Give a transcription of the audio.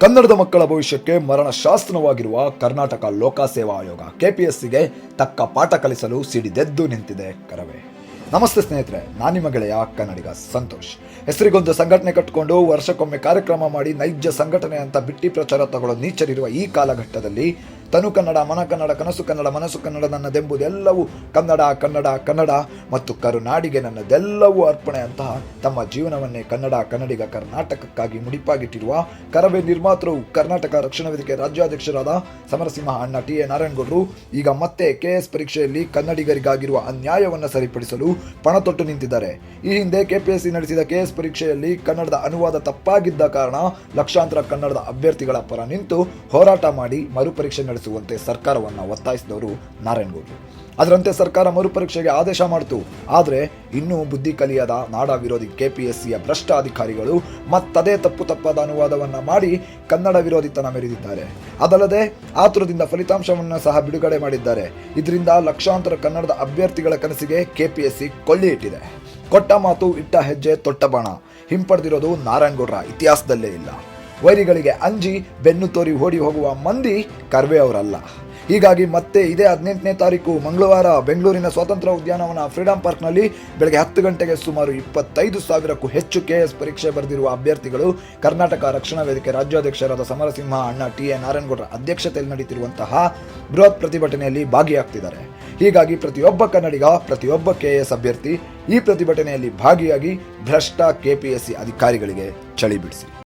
ಕನ್ನಡದ ಮಕ್ಕಳ ಭವಿಷ್ಯಕ್ಕೆ ಮರಣ ಶಾಸನವಾಗಿರುವ ಕರ್ನಾಟಕ ಲೋಕಸೇವಾ ಆಯೋಗ ಕೆಪಿಎಸ್ಸಿಗೆ ತಕ್ಕ ಪಾಠ ಕಲಿಸಲು ಸಿಡಿದೆದ್ದು ನಿಂತಿದೆ ಕರವೇ. ನಮಸ್ತೆ ಸ್ನೇಹಿತರೆ, ನಾನು ನಿಮ್ಮ ಗೆಳೆಯ ಕನ್ನಡಿಗ ಸಂತೋಷ್. ಹೆಸರಿಗೊಂದು ಸಂಘಟನೆ ಕಟ್ಟಿಕೊಂಡು ವರ್ಷಕ್ಕೊಮ್ಮೆ ಕಾರ್ಯಕ್ರಮ ಮಾಡಿ ನೈಜ ಸಂಘಟನೆ ಅಂತ ಬಿಟ್ಟಿ ಪ್ರಚಾರ ತಗೊಳ್ಳೋ ನೀಚರಿರುವ ಈ ಕಾಲಘಟ್ಟದಲ್ಲಿ ತನು ಕನ್ನಡ, ಮನ ಕನ್ನಡ, ಕನಸು ಕನ್ನಡ, ಮನಸ್ಸು ಕನ್ನಡ ನನ್ನದೆಂಬುದೆಲ್ಲವೂ ಕನ್ನಡ ಕನ್ನಡ ಕನ್ನಡ ಮತ್ತು ಕರುನಾಡಿಗೆ ನನ್ನದೆಲ್ಲವೂ ಅರ್ಪಣೆ ಅಂತಹ ತಮ್ಮ ಜೀವನವನ್ನೇ ಕನ್ನಡ, ಕನ್ನಡಿಗ, ಕರ್ನಾಟಕಕ್ಕಾಗಿ ಮುಡಿಪಾಗಿಟ್ಟಿರುವ ಕರವೇ ನಿರ್ಮಾತೃ ಕರ್ನಾಟಕ ರಕ್ಷಣಾ ವೇದಿಕೆ ರಾಜ್ಯಾಧ್ಯಕ್ಷರಾದ ಸಮರಸಿಂಹ ಅಣ್ಣ ಟಿ ಎ ನಾರಾಯಣಗೌಡರು, ಈಗ ಮತ್ತೆ ಕೆಎಸ್ ಪರೀಕ್ಷೆಯಲ್ಲಿ ಕನ್ನಡಿಗರಿಗಾಗಿರುವ ಅನ್ಯಾಯವನ್ನು ಸರಿಪಡಿಸಲು ಪಣತೊಟ್ಟು ನಿಂತಿದ್ದಾರೆ. ಈ ಹಿಂದೆ ಕೆಪಿಎಸ್ಸಿ ನಡೆಸಿದ ಕೆಎಸ್ ಪರೀಕ್ಷೆಯಲ್ಲಿ ಕನ್ನಡದ ಅನುವಾದ ತಪ್ಪಾಗಿದ್ದ ಕಾರಣ ಲಕ್ಷಾಂತರ ಕನ್ನಡದ ಅಭ್ಯರ್ಥಿಗಳ ಪರ ನಿಂತು ಹೋರಾಟ ಮಾಡಿ ಮರುಪರೀಕ್ಷೆ ನಡೆಸುವಂತೆ ಸರ್ಕಾರವನ್ನು ಒತ್ತಾಯಿಸಿದವರು ನಾರಾಯಣಗೌಡರು. ಅದರಂತೆ ಸರ್ಕಾರ ಮರುಪರೀಕ್ಷೆಗೆ ಆದೇಶ ಮಾಡಿತು. ಆದರೆ ಇನ್ನೂ ಬುದ್ಧಿ ಕಲಿಯದ ನಾಡ ವಿರೋಧಿ ಕೆಪಿಎಸ್ಸಿಯ ಭ್ರಷ್ಟ ಅಧಿಕಾರಿಗಳು ಮತ್ತದೇ ತಪ್ಪು ತಪ್ಪಾದ ಅನುವಾದವನ್ನು ಮಾಡಿ ಕನ್ನಡ ವಿರೋಧಿತನ ಮೆರೆದಿದ್ದಾರೆ. ಅದಲ್ಲದೆ ಆತುರದಿಂದ ಫಲಿತಾಂಶವನ್ನು ಸಹ ಬಿಡುಗಡೆ ಮಾಡಿದ್ದಾರೆ. ಇದರಿಂದ ಲಕ್ಷಾಂತರ ಕನ್ನಡದ ಅಭ್ಯರ್ಥಿಗಳ ಕನಸಿಗೆ ಕೆಪಿಎಸ್ಸಿ ಕೊಳ್ಳಿ ಇಟ್ಟಿದೆ. ಕೊಟ್ಟ ಮಾತು, ಇಟ್ಟ ಹೆಜ್ಜೆ, ತೊಟ್ಟ ಬಾಣ. ಹಿಂಪಡೆದಿರೋದು ನಾರಾಯಣಗೌಡರ ಇತಿಹಾಸದಲ್ಲೇ ಇಲ್ಲ. ವೈರಿಗಳಿಗೆ ಅಂಜಿ, ಬೆನ್ನು ತೋರಿ ಓಡಿ ಹೋಗುವ ಮಂದಿ ಕರ್ವೆ ಅವರಲ್ಲ ಹೀಗಾಗಿ ಮತ್ತೆ ಇದೇ ಹದಿನೆಂಟನೇ ತಾರೀಕು, ಮಂಗಳವಾರ ಬೆಂಗಳೂರಿನ ಸ್ವಾತಂತ್ರ್ಯ ಉದ್ಯಾನವನ ಫ್ರೀಡಂ ಪಾರ್ಕ್ನಲ್ಲಿ ಬೆಳಗ್ಗೆ ಹತ್ತು ಗಂಟೆಗೆ ಸುಮಾರು ಇಪ್ಪತ್ತೈದು ಸಾವಿರಕ್ಕೂ ಹೆಚ್ಚು ಕೆಎಸ್ ಪರೀಕ್ಷೆ ಬರೆದಿರುವ ಅಭ್ಯರ್ಥಿಗಳು ಕರ್ನಾಟಕ ರಕ್ಷಣಾ ವೇದಿಕೆ ರಾಜ್ಯಾಧ್ಯಕ್ಷರಾದ ಸಮರಸಿಂಹ ಅಣ್ಣ ಟಿ ಎ ನಾರಾಯಣಗೌಡರ ಅಧ್ಯಕ್ಷತೆಯಲ್ಲಿ ನಡೆಯುತ್ತಿರುವಂತಹ ಬೃಹತ್ ಪ್ರತಿಭಟನೆಯಲ್ಲಿ ಭಾಗಿಯಾಗ್ತಿದ್ದಾರೆ. ಹೀಗಾಗಿ ಪ್ರತಿಯೊಬ್ಬ ಕನ್ನಡಿಗ, ಪ್ರತಿಯೊಬ್ಬ ಕೆಎಸ್ ಅಭ್ಯರ್ಥಿ ಈ ಪ್ರತಿಭಟನೆಯಲ್ಲಿ ಭಾಗಿಯಾಗಿ ಭ್ರಷ್ಟ ಕೆಪಿಎಸ್ಸಿ ಅಧಿಕಾರಿಗಳಿಗೆ ಚಳಿ ಬಿಡಿಸಿ